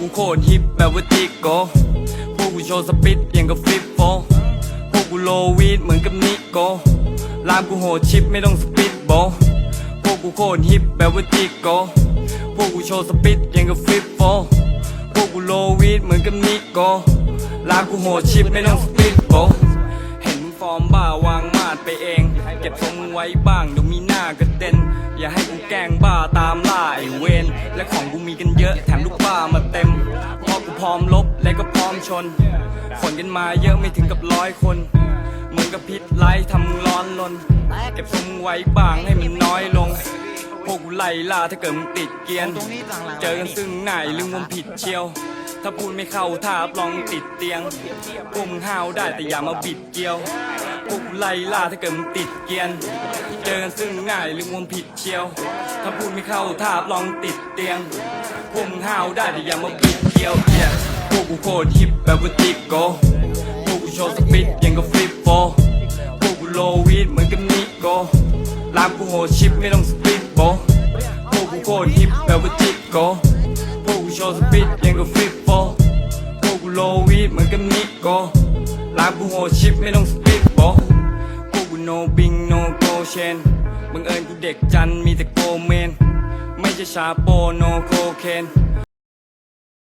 กูโคตรฮิปแบบว่าติโกพวกกูโชว์สปิดอย่างกับฟิปโฟพวกกูโลวีดเหมือนกับนิโกรามกูโหดชิปไม่ต้องสปิดโบพวกกูโคตรฮิปแบบว่าติโกพวกกูโชว์สปิดอย่างกับฟิปโฟพวกกูโลวีดเหมือนกับนิโกรามกูโหดชิปไม่ต้องสปิดโบเห็นมึงฟอร์มบ้าวางมาดไปเอง เก็บทรงไว้บ้างเดี๋ยวมีหน้ากระเด็นอย่าให้กูแกล้งบ้าตามล่าไอเวนและของกูมีกันเยอะแถมลูก พร้อมลบและก็พร้อมชนขนกันมาเยอะไม่ถึงกับร้อยคน เหมือนกับพิษไล่ทำมึงร้อนลน เก็บทรงไว้บ้างให้มันน้อยลง พวกกูไล่ล่าถ้าเกิดมึงติดเกียน เจอกันซึ่งหน้ายลืมงมผิดเชียว ถ้าพูดไม่เข้าท่ารับรองติดเตียง พวกมึงห้าวได้แต่อย่ามาบิดเกียว พวกกูไล่ล่าถ้าเกิดมึงติดเกียน เจอกันซึ่งง่ายหรืองมผิดเชียว ถ้าพูดไม่เข้าท่ารับรองติดเตียงพวกมึงห้าวได้แต่อย่ามาบิดเกียว yeah พว กกูโคตรฮิปแบบว่าติโกพวกกูโชว์สปิดยังกับฟลิปโฟพวกกูโลวีดเหมือนกับนิโกรามกูโหดชิปไม่ต้องสปิดโบพวกกูโคตรฮิปแบบว่าจิกโกพวกกูโชว์สปิดยังกับฟลิปโฟพวกกูโลวีดเหมือนกับนิโกรามกูโหดชิปไม่ต้องสปิดโบพวกกูโนบิงโนโกเชนบังเอิญกูเด็กจันมีแต่โกเมน ไม่ใช่ชาโปโนโคเคน